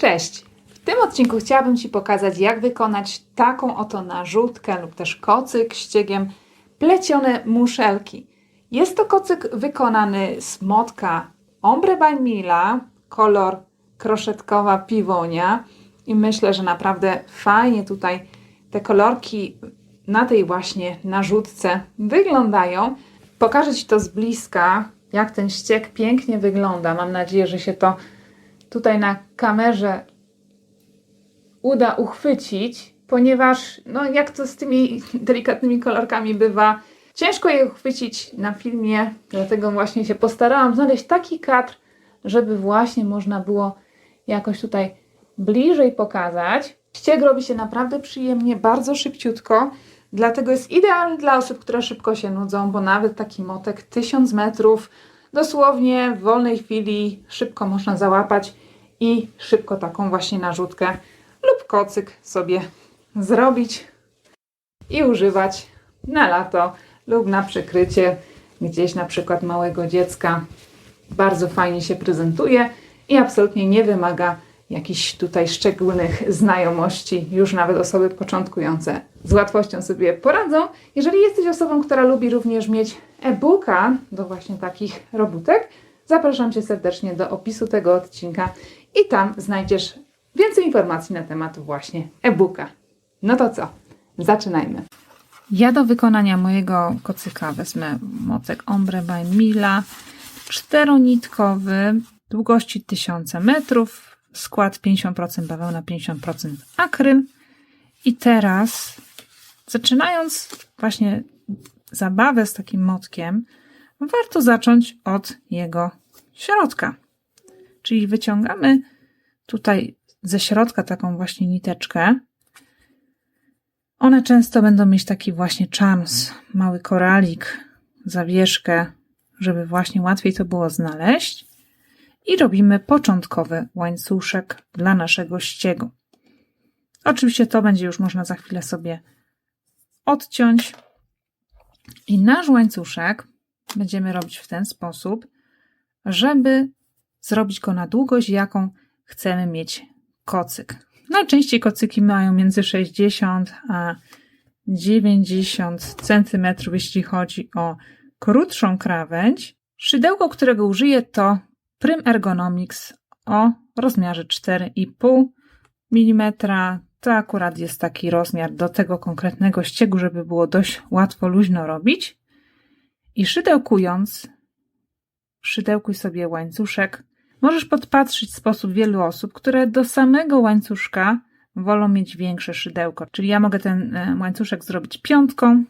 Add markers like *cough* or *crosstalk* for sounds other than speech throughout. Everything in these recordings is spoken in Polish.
Cześć! W tym odcinku chciałabym Ci pokazać, jak wykonać taką oto narzutkę lub też kocyk ściegiem plecione muszelki. Jest to kocyk wykonany z motka Ombre by Mila, kolor kroszetkowa piwonia i myślę, że naprawdę fajnie tutaj te kolorki na tej właśnie narzutce wyglądają. Pokażę Ci to z bliska, jak ten ścieg pięknie wygląda. Mam nadzieję, że się to tutaj na kamerze uda uchwycić, ponieważ, no jak to z tymi delikatnymi kolorkami bywa, ciężko je uchwycić na filmie, dlatego właśnie się postarałam znaleźć taki kadr, żeby właśnie można było jakoś tutaj bliżej pokazać. Ścieg robi się naprawdę przyjemnie, bardzo szybciutko, dlatego jest idealny dla osób, które szybko się nudzą, bo nawet taki motek 1000 metrów dosłownie w wolnej chwili szybko można załapać i szybko taką właśnie narzutkę lub kocyk sobie zrobić i używać na lato lub na przykrycie gdzieś na przykład małego dziecka. Bardzo fajnie się prezentuje i absolutnie nie wymaga jakichś tutaj szczególnych znajomości. Już nawet osoby początkujące z łatwością sobie poradzą. Jeżeli jesteś osobą, która lubi również mieć e-booka do właśnie takich robótek, zapraszam Cię serdecznie do opisu tego odcinka i tam znajdziesz więcej informacji na temat właśnie e-booka. No to co? Zaczynajmy. Ja do wykonania mojego kocyka wezmę mocek Ombre by Mila, czteronitkowy, długości 1000 metrów, skład 50% bawełna, 50% akrym. I teraz, zaczynając właśnie zabawę z takim motkiem, warto zacząć od jego środka. Czyli wyciągamy tutaj ze środka taką właśnie niteczkę. One często będą mieć taki właśnie czams, mały koralik, zawieszkę, żeby właśnie łatwiej to było znaleźć. I robimy początkowy łańcuszek dla naszego ściegu. Oczywiście to będzie już można za chwilę sobie odciąć. I nasz łańcuszek będziemy robić w ten sposób, żeby zrobić go na długość, jaką chcemy mieć kocyk. Najczęściej kocyki mają między 60 a 90 cm, jeśli chodzi o krótszą krawędź. Szydełko, którego użyję, to Prym Ergonomics o rozmiarze 4,5 mm. To akurat jest taki rozmiar do tego konkretnego ściegu, żeby było dość łatwo, luźno robić. I szydełkując, szydełkuj sobie łańcuszek. Możesz podpatrzyć sposób wielu osób, które do samego łańcuszka wolą mieć większe szydełko. Czyli ja mogę ten e, łańcuszek zrobić piątką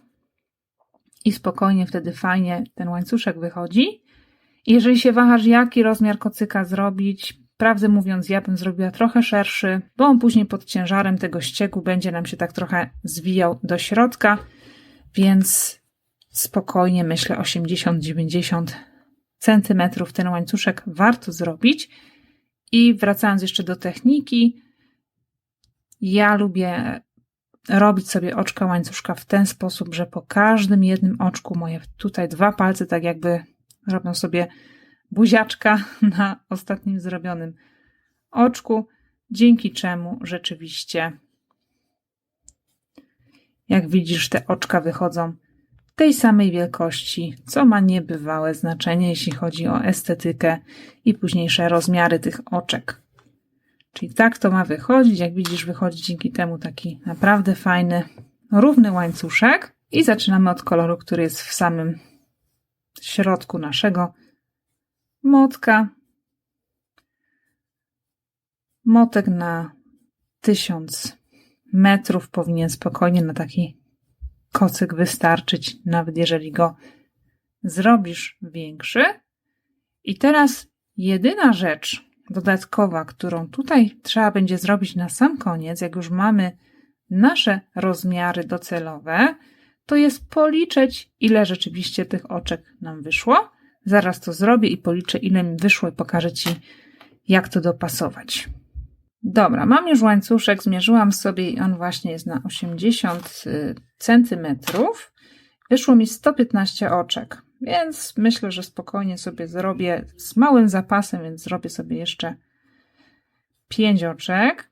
i spokojnie wtedy fajnie ten łańcuszek wychodzi. Jeżeli się wahasz, jaki rozmiar kocyka zrobić, prawdę mówiąc, ja bym zrobiła trochę szerszy, bo on później pod ciężarem tego ściegu będzie nam się tak trochę zwijał do środka, więc spokojnie myślę 80-90 centymetrów ten łańcuszek warto zrobić. I wracając jeszcze do techniki, ja lubię robić sobie oczka łańcuszka w ten sposób, że po każdym jednym oczku moje tutaj dwa palce tak jakby robią sobie buziaczka *laughs* na ostatnim zrobionym oczku, dzięki czemu rzeczywiście jak widzisz te oczka wychodzą tej samej wielkości, co ma niebywałe znaczenie, jeśli chodzi o estetykę i późniejsze rozmiary tych oczek. Czyli tak to ma wychodzić. Jak widzisz, wychodzi dzięki temu taki naprawdę fajny, równy łańcuszek. I zaczynamy od koloru, który jest w samym środku naszego motka. Motek na 1000 metrów powinien spokojnie na taki kocyk wystarczyć, nawet jeżeli go zrobisz większy. I teraz jedyna rzecz dodatkowa, którą tutaj trzeba będzie zrobić na sam koniec, jak już mamy nasze rozmiary docelowe, to jest policzyć, ile rzeczywiście tych oczek nam wyszło. Zaraz to zrobię i policzę, ile mi wyszło i pokażę Ci, jak to dopasować. Dobra, mam już łańcuszek, zmierzyłam sobie i on właśnie jest na 80 y, centymetrów. Wyszło mi 115 oczek, więc myślę, że spokojnie sobie zrobię z małym zapasem, więc zrobię sobie jeszcze 5 oczek.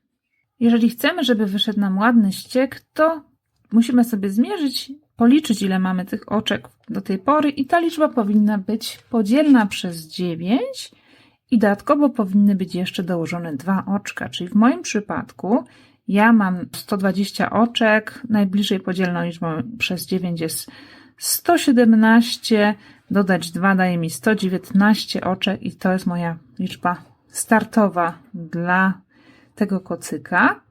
Jeżeli chcemy, żeby wyszedł nam ładny ściek, to musimy sobie zmierzyć, policzyć ile mamy tych oczek do tej pory i ta liczba powinna być podzielna przez 9 i dodatkowo powinny być jeszcze dołożone dwa oczka, czyli w moim przypadku ja mam 120 oczek, najbliżej podzielną liczbą przez 9 jest 117, dodać 2 daje mi 119 oczek i to jest moja liczba startowa dla tego kocyka.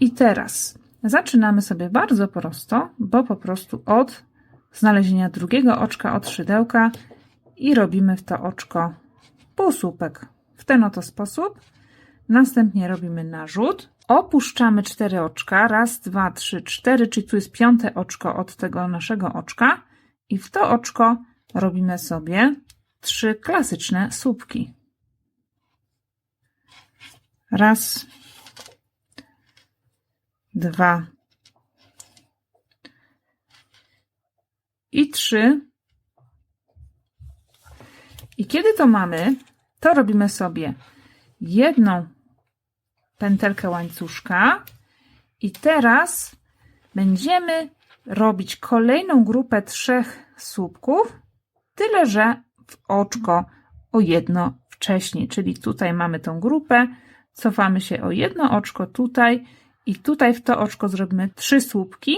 I teraz zaczynamy sobie bardzo prosto, bo po prostu od znalezienia drugiego oczka od szydełka i robimy w to oczko półsłupek w ten oto sposób. Następnie robimy narzut. Opuszczamy cztery oczka. Raz, dwa, trzy, cztery, czyli tu jest piąte oczko od tego naszego oczka. I w to oczko robimy sobie trzy klasyczne słupki. Raz, dwa i trzy. I kiedy to mamy, to robimy sobie jedną pętelkę łańcuszka i teraz będziemy robić kolejną grupę trzech słupków, tyle że w oczko o jedno wcześniej, czyli tutaj mamy tą grupę, cofamy się o jedno oczko tutaj i tutaj w to oczko zrobimy trzy słupki.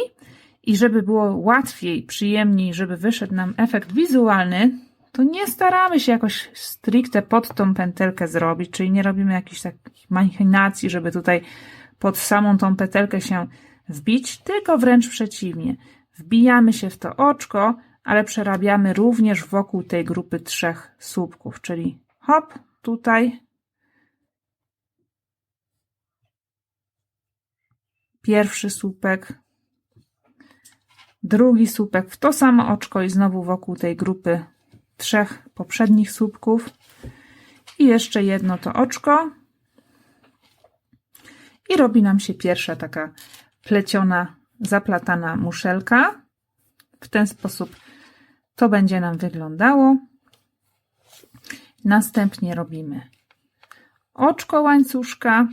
I żeby było łatwiej, przyjemniej, żeby wyszedł nam efekt wizualny, to nie staramy się jakoś stricte pod tą pętelkę zrobić, czyli nie robimy jakichś takich machinacji, żeby tutaj pod samą tą pętelkę się wbić, tylko wręcz przeciwnie. Wbijamy się w to oczko, ale przerabiamy również wokół tej grupy trzech słupków, czyli hop, tutaj pierwszy słupek, drugi słupek w to samo oczko i znowu wokół tej grupy trzech poprzednich słupków i jeszcze jedno to oczko i robi nam się pierwsza taka pleciona, zaplatana muszelka. W ten sposób to będzie nam wyglądało. Następnie robimy oczko łańcuszka.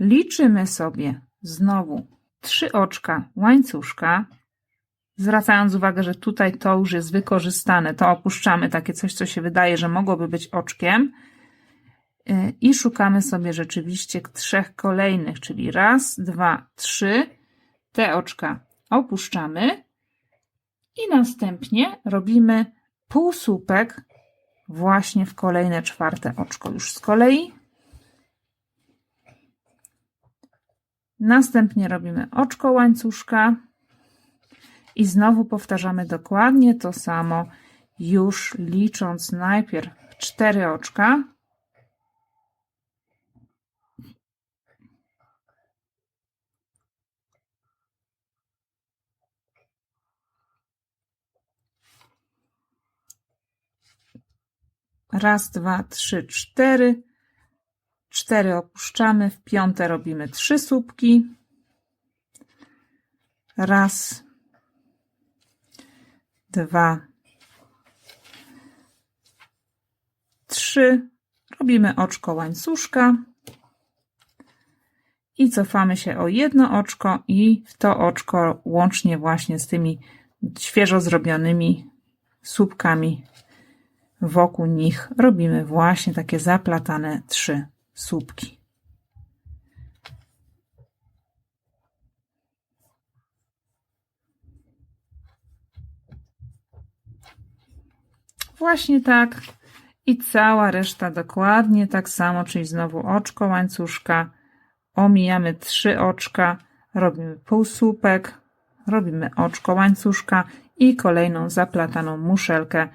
Liczymy sobie znowu trzy oczka łańcuszka, zwracając uwagę, że tutaj to już jest wykorzystane, to opuszczamy takie coś, co się wydaje, że mogłoby być oczkiem i szukamy sobie rzeczywiście trzech kolejnych, czyli raz, dwa, trzy. Te oczka opuszczamy i następnie robimy półsłupek właśnie w kolejne czwarte oczko już z kolei. Następnie robimy oczko łańcuszka i znowu powtarzamy dokładnie to samo, już licząc najpierw cztery oczka. Raz, dwa, trzy, cztery. Cztery opuszczamy, w piąte robimy trzy słupki. Raz, dwa, trzy. Robimy oczko łańcuszka i cofamy się o jedno oczko i w to oczko łącznie właśnie z tymi świeżo zrobionymi słupkami wokół nich robimy właśnie takie zaplatane trzy słupki. Właśnie tak. I cała reszta dokładnie tak samo, czyli znowu oczko łańcuszka. Omijamy trzy oczka, robimy półsłupek, robimy oczko łańcuszka i kolejną zaplataną muszelkę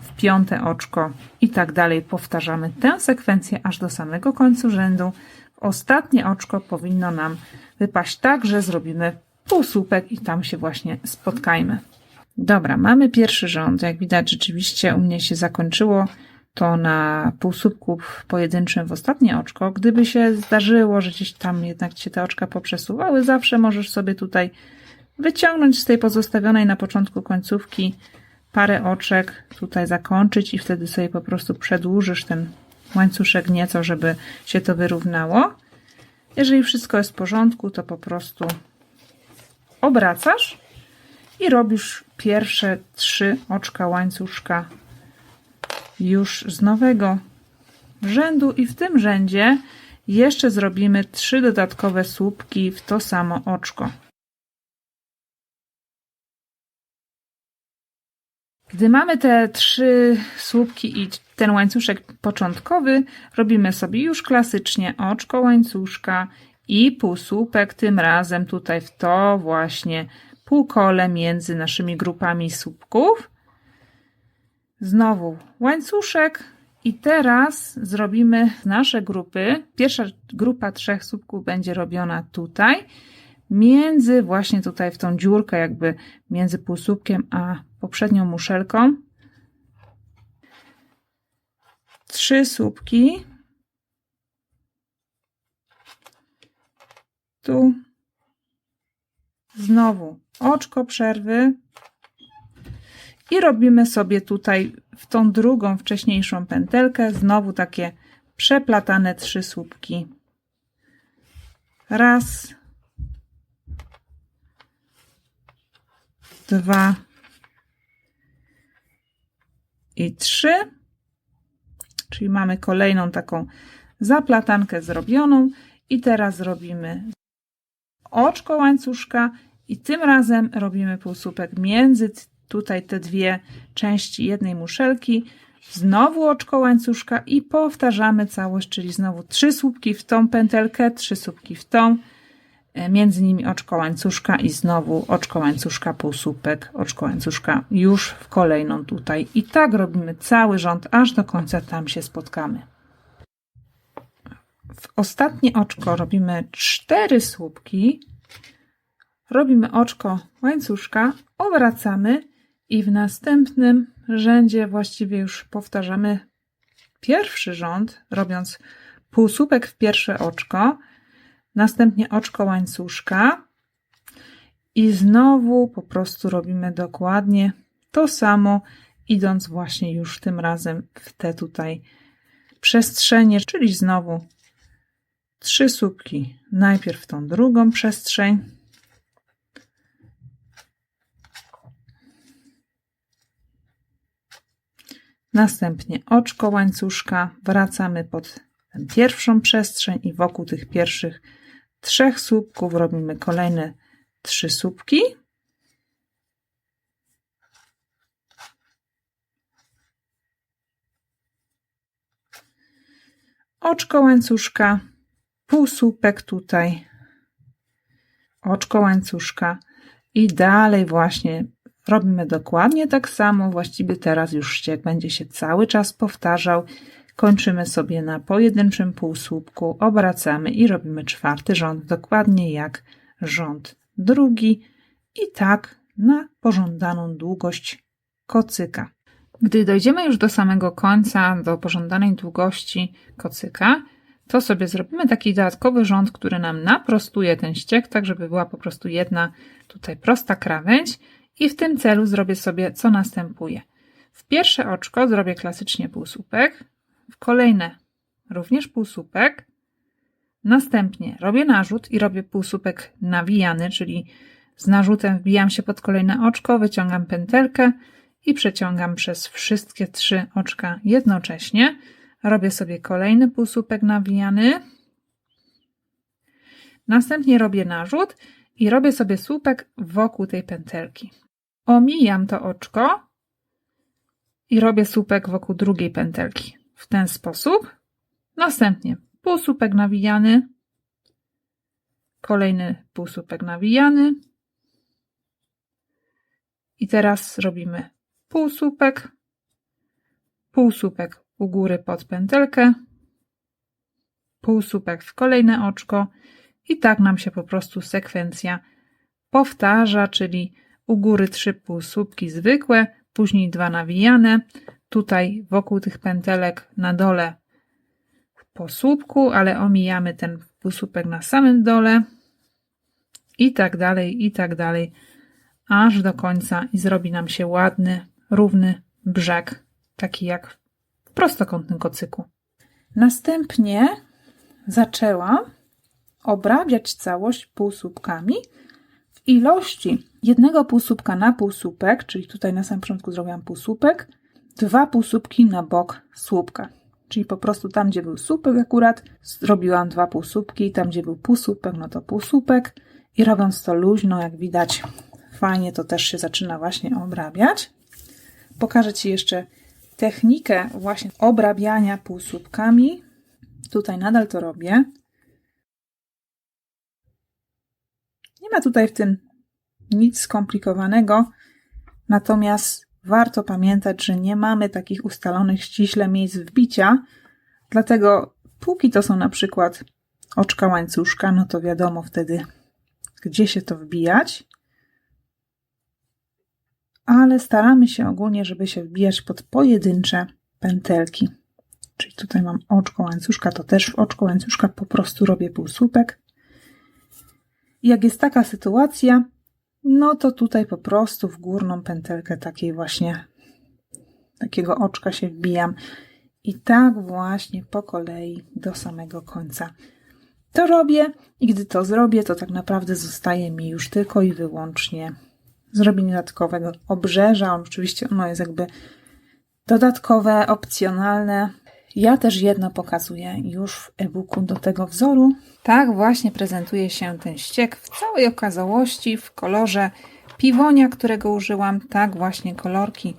w piąte oczko i tak dalej. Powtarzamy tę sekwencję aż do samego końca rzędu. Ostatnie oczko powinno nam wypaść tak, że zrobimy półsłupek i tam się właśnie spotkajmy. Dobra, mamy pierwszy rząd. Jak widać, rzeczywiście u mnie się zakończyło to na półsłupku pojedynczym w ostatnie oczko. Gdyby się zdarzyło, że gdzieś tam jednak się te oczka poprzesuwały, zawsze możesz sobie tutaj wyciągnąć z tej pozostawionej na początku końcówki parę oczek, tutaj zakończyć i wtedy sobie po prostu przedłużysz ten łańcuszek nieco, żeby się to wyrównało. Jeżeli wszystko jest w porządku, to po prostu obracasz i robisz pierwsze trzy oczka łańcuszka już z nowego rzędu i w tym rzędzie jeszcze zrobimy trzy dodatkowe słupki w to samo oczko. Gdy mamy te trzy słupki i ten łańcuszek początkowy, robimy sobie już klasycznie oczko łańcuszka i półsłupek, tym razem tutaj w to właśnie półkole między naszymi grupami słupków. Znowu łańcuszek i teraz zrobimy nasze grupy. Pierwsza grupa trzech słupków będzie robiona tutaj, między właśnie tutaj w tą dziurkę jakby między półsłupkiem a poprzednią muszelką. Trzy słupki. Tu. Znowu oczko przerwy. I robimy sobie tutaj w tą drugą, wcześniejszą pętelkę znowu takie przeplatane trzy słupki. Raz, dwa i trzy. Czyli mamy kolejną taką zaplatankę zrobioną. I teraz robimy oczko łańcuszka i tym razem robimy półsłupek między tutaj te dwie części jednej muszelki, znowu oczko łańcuszka i powtarzamy całość, czyli znowu trzy słupki w tą pętelkę, trzy słupki w tą, między nimi oczko łańcuszka i znowu oczko łańcuszka, półsłupek, oczko łańcuszka już w kolejną tutaj. I tak robimy cały rząd, aż do końca tam się spotkamy. W ostatnie oczko robimy cztery słupki, robimy oczko łańcuszka, obracamy i w następnym rzędzie właściwie już powtarzamy pierwszy rząd, robiąc półsłupek w pierwsze oczko, następnie oczko łańcuszka. I znowu po prostu robimy dokładnie to samo, idąc właśnie już tym razem w te tutaj przestrzenie, czyli znowu trzy słupki. Najpierw tą drugą przestrzeń, Następnie oczko łańcuszka, wracamy pod pierwszą przestrzeń i wokół tych pierwszych trzech słupków robimy kolejne trzy słupki. Oczko łańcuszka, półsłupek tutaj, oczko łańcuszka i dalej właśnie Robimy dokładnie tak samo, właściwie teraz już ściek będzie się cały czas powtarzał. Kończymy sobie na pojedynczym półsłupku, obracamy i robimy czwarty rząd, dokładnie jak rząd drugi i tak na pożądaną długość kocyka. Gdy dojdziemy już do samego końca, do pożądanej długości kocyka, to sobie zrobimy taki dodatkowy rząd, który nam naprostuje ten ściek, tak żeby była po prostu jedna tutaj prosta krawędź i w tym celu zrobię sobie co następuje. W pierwsze oczko zrobię klasycznie półsłupek, w kolejne również półsłupek, następnie robię narzut i robię półsłupek nawijany, czyli z narzutem wbijam się pod kolejne oczko, wyciągam pętelkę i przeciągam przez wszystkie trzy oczka jednocześnie. Robię sobie kolejny półsłupek nawijany. Następnie robię narzut i robię sobie słupek wokół tej pętelki. Omijam to oczko i robię słupek wokół drugiej pętelki. W ten sposób. Następnie półsłupek nawijany, kolejny półsłupek nawijany. I teraz robimy półsłupek, półsłupek u góry pod pętelkę, półsłupek w kolejne oczko. I tak nam się po prostu sekwencja powtarza, czyli u góry trzy półsłupki zwykłe, później dwa nawijane, tutaj wokół tych pętelek na dole po słupku, ale omijamy ten półsłupek na samym dole i tak dalej, i tak dalej, aż do końca i zrobi nam się ładny, równy brzeg, taki jak w prostokątnym kocyku. Następnie zaczęłam obrabiać całość półsłupkami w ilości jednego półsłupka na półsłupek, czyli tutaj na samym początku zrobiłam półsłupek, dwa półsłupki na bok słupka. Czyli po prostu tam, gdzie był słupek akurat, zrobiłam dwa półsłupki, tam, gdzie był półsłupek, no to półsłupek i robiąc to luźno, jak widać, fajnie to też się zaczyna właśnie obrabiać. Pokażę Ci jeszcze technikę właśnie obrabiania półsłupkami. Tutaj nadal to robię. Nie ma tutaj w tym nic skomplikowanego, natomiast warto pamiętać, że nie mamy takich ustalonych ściśle miejsc wbicia, dlatego póki to są na przykład oczka łańcuszka, no to wiadomo wtedy, gdzie się to wbijać, ale staramy się ogólnie, żeby się wbijać pod pojedyncze pętelki. Czyli tutaj mam oczko łańcuszka, to też w oczko łańcuszka po prostu robię półsłupek. Jak jest taka sytuacja, no to tutaj po prostu w górną pętelkę takiej właśnie takiego oczka się wbijam. I tak właśnie po kolei do samego końca. To robię i gdy to zrobię, to tak naprawdę zostaje mi już tylko i wyłącznie zrobienie dodatkowego obrzeża. Oczywiście ono jest jakby dodatkowe, opcjonalne. Ja też jedno pokazuję już w e-booku do tego wzoru. Tak właśnie prezentuje się ten ściek w całej okazałości, w kolorze piwonia, którego użyłam. Tak właśnie kolorki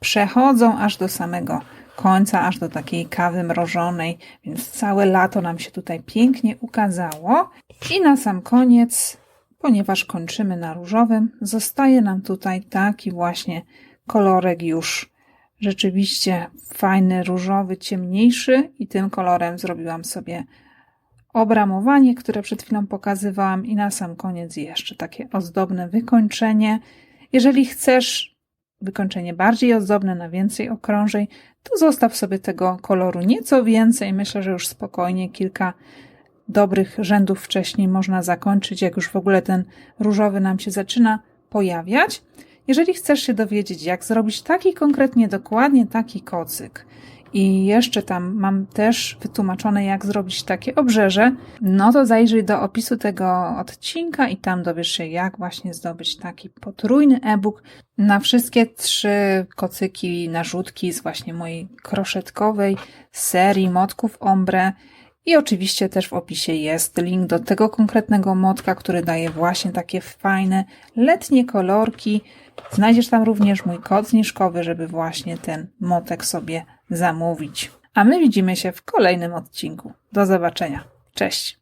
przechodzą aż do samego końca, aż do takiej kawy mrożonej, więc całe lato nam się tutaj pięknie ukazało. I na sam koniec, ponieważ kończymy na różowym, zostaje nam tutaj taki właśnie kolorek już rzeczywiście fajny, różowy, ciemniejszy i tym kolorem zrobiłam sobie obramowanie, które przed chwilą pokazywałam i na sam koniec jeszcze takie ozdobne wykończenie. Jeżeli chcesz wykończenie bardziej ozdobne, na więcej okrążeń, to zostaw sobie tego koloru nieco więcej. Myślę, że już spokojnie kilka dobrych rzędów wcześniej można zakończyć, jak już w ogóle ten różowy nam się zaczyna pojawiać. Jeżeli chcesz się dowiedzieć, jak zrobić taki konkretnie, dokładnie taki kocyk, i jeszcze tam mam też wytłumaczone, jak zrobić takie obrzeże, no to zajrzyj do opisu tego odcinka i tam dowiesz się, jak właśnie zdobyć taki potrójny e-book na wszystkie trzy kocyki, narzutki z właśnie mojej kroszetkowej serii motków ombre. I oczywiście też w opisie jest link do tego konkretnego motka, który daje właśnie takie fajne letnie kolorki. Znajdziesz tam również mój kod zniżkowy, żeby właśnie ten motek sobie zamówić. A my widzimy się w kolejnym odcinku. Do zobaczenia. Cześć.